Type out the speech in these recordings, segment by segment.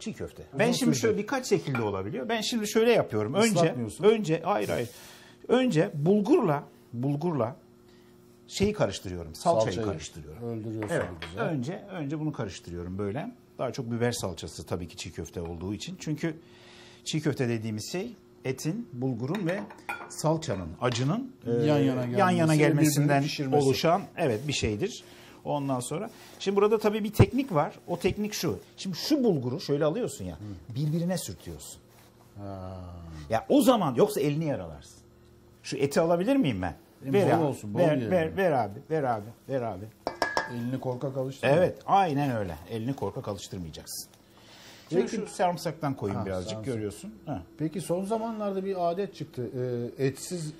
Çiğ köfte. ben şimdi şöyle birkaç şekilde olabiliyor. Ben şimdi şöyle yapıyorum. Önce önce hayır hayır. Önce bulgurla bulgurla şeyi karıştırıyorum. Salçayı, Salçayı karıştırıyorum. öldürüyorsun Evet. güzel. Önce önce bunu karıştırıyorum böyle. Daha çok biber salçası tabii ki çiğ köfte olduğu için. Çünkü çiğ köfte dediğimiz şey etin, bulgurun ve salçanın, acının e, Yan yana yan yana gelmesi, gelmesinden birbirini pişirmesi. oluşan evet bir şeydir. Ondan sonra şimdi burada tabii bir teknik var. O teknik şu. Şimdi şu bulguru şöyle alıyorsun ya. Birbirine sürtüyorsun. Ha. Ya o zaman yoksa elini yaralarsın. Şu eti alabilir miyim ben? E, ver bol abi, olsun, bol ver, ver, ver abi, ver abi, ver abi. Elini korkak alıştır. Evet, aynen öyle. Elini korkak alıştırmayacaksın. Peki- şu sarımsaktan koyayım Ha, birazcık sarımsak. görüyorsun. Ha. Peki son zamanlarda bir adet çıktı. e, etsiz e,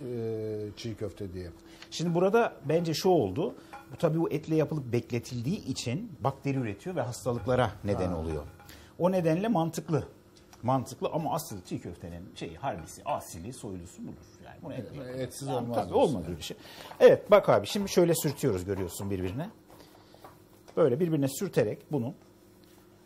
çiğ köfte diye. Şimdi burada bence şu oldu. Bu tabii bu etle yapılıp bekletildiği için bakteri üretiyor ve hastalıklara neden oluyor. O nedenle mantıklı. Mantıklı ama asıl çiğ köftenin şeyi harbisi, asili, soylusu budur. Yani bunu etle yapılır. etsiz Tamam, olmaz Tabii olmaz yani. öyle şey. Evet bak abi şimdi şöyle sürtüyoruz görüyorsun birbirine. Böyle birbirine sürterek bunu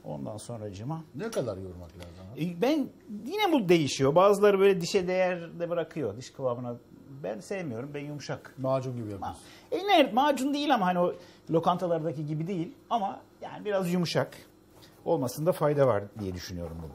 ondan sonracıma Ne kadar yormak lazım? E, Ben yine bu değişiyor. Bazıları böyle dişe değer de bırakıyor diş kıvamına. Ben sevmiyorum. Ben yumuşak. Macun gibi yapıyorsun. E ne macun değil ama hani o lokantalardaki gibi değil ama yani biraz yumuşak olmasında fayda var diye düşünüyorum bunu.